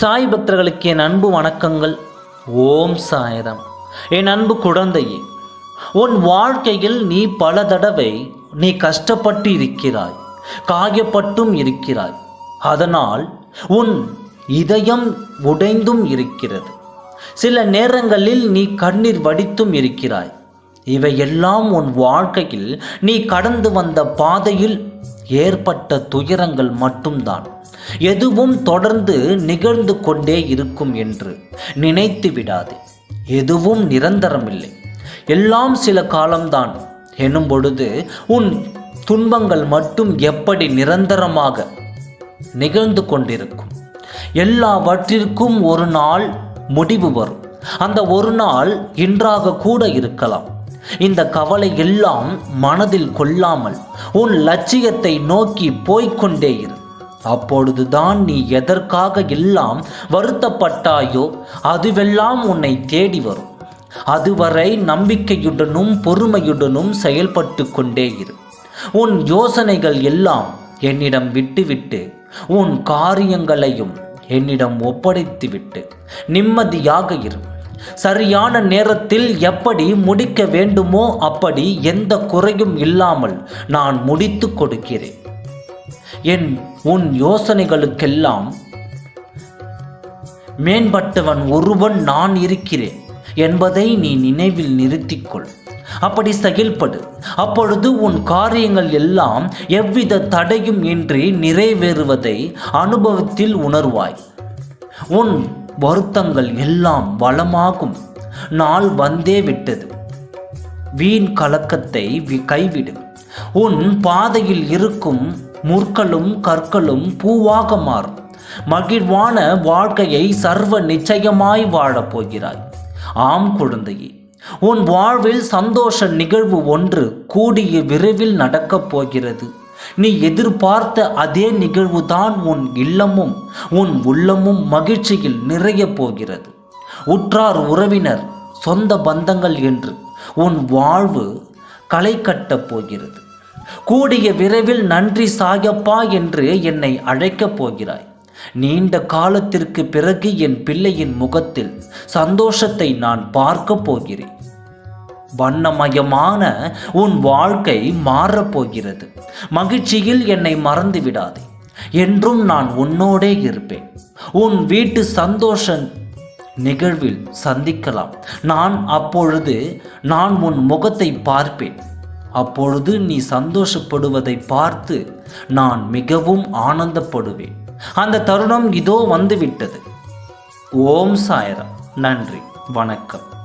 சாய் பக்தர்களுக்கு என் அன்பு வணக்கங்கள். ஓம் சாயரம் என் அன்பு குழந்தையே உன் வாழ்க்கையில் நீ பல தடவை நீ கஷ்டப்பட்டு இருக்கிறாய் காயப்பட்டும் இருக்கிறாய். அதனால் உன் இதயம் உடைந்தும் இருக்கிறது. சில நேரங்களில் நீ கண்ணீர் வடித்தும் இருக்கிறாய். இவையெல்லாம் உன் வாழ்க்கையில் நீ கடந்து வந்த பாதையில் ஏற்பட்ட துயரங்கள் மட்டும்தான். எதுவும் தொடர்ந்து நிகழ்ந்து கொண்டே இருக்கும் என்று நினைத்து விடாது. எதுவும் நிரந்தரமில்லை. எல்லாம் சில காலம்தான். எனும் பொழுது உன் துன்பங்கள் மட்டும் எப்படி நிரந்தரமாக நிகழ்ந்து கொண்டிருக்கும்? எல்லாவற்றிற்கும் ஒரு நாள் முடிவு வரும். அந்த ஒரு நாள் இன்றாக கூட இருக்கலாம். இந்த கவலை எல்லாம் மனதில் கொள்ளாமல் உன் லட்சியத்தை நோக்கி போய்க்கொண்டே இரு. அப்பொழுதுதான் நீ எதற்காக எல்லாம் வருத்தப்பட்டாயோ அதுவெல்லாம் உன்னை தேடி வரும். அதுவரை நம்பிக்கையுடனும் பொறுமையுடனும் செயல்பட்டு கொண்டே இரு. உன் யோசனைகள் எல்லாம் என்னிடம் விட்டுவிட்டு உன் காரியங்களையும் என்னிடம் ஒப்படைத்துவிட்டு நிம்மதியாக இரு. சரியான நேரத்தில் எப்படி முடிக்க வேண்டுமோ அப்படி எந்த குறையும் இல்லாமல் நான் முடித்து கொடுக்கிறேன். என் உன் யோசனைகளுக்கெல்லாம் மேம்பட்டவன் ஒருவன் நான் இருக்கிறேன் என்பதை நீ நினைவில் நிறுத்திக்கொள். அப்படி செயல்படு. அப்பொழுது உன் காரியங்கள் எல்லாம் எவ்வித தடையும் இன்றி நிறைவேறுவதை அனுபவத்தில் உணர்வாய். உன் வருத்தங்கள் எல்லாம் வளமாகும். நாள் வந்தே விட்டது. வீண் கலக்கத்தை வி- கைவிடு. உன் பாதையில் இருக்கும் முற்களும் கற்களும் பூவாக மாறும் மகிழ்வான வாழ்க்கையை சர்வ நிச்சயமாய் வாழப் போகிறாய். ஆம் குழந்தையே உன் வாழ்வில் சந்தோஷ நிகழ்வு ஒன்று கூடிய விரைவில் நடக்கப் போகிறது. நீ எதிர்பார்த்த அதே நிகழ்வு தான் உன் இல்லமும் உன் உள்ளமும் மகிழ்ச்சியில் நிறைய போகிறது. உற்றார் உறவினர் சொந்த பந்தங்கள் என்று உன் வாழ்வு களை கட்டப் போகிறது. கூடிய விரைவில் நன்றி சாயப்பா என்று என்னை அழைக்கப் போகிறாய். நீண்ட காலத்திற்கு பிறகு என் பிள்ளையின் முகத்தில் சந்தோஷத்தை நான் பார்க்கப் போகிறேன். வண்ணமயமான உன் வாழ்க்கை மாறப்போகிறது. மகிழ்ச்சியில் என்னை மறந்து விடாதே என்றும் நான் உன்னோடே இருப்பேன். உன் வீட்டு சந்தோஷ நிகழ்வில் சந்திக்கலாம். நான் அப்பொழுது நான் உன் முகத்தை பார்ப்பேன். அப்பொழுது நீ சந்தோஷப்படுவதை பார்த்து நான் மிகவும் ஆனந்தப்படுவேன். அந்த தருணம் இதோ வந்துவிட்டது. ஓம் சாயரம். நன்றி. வணக்கம்.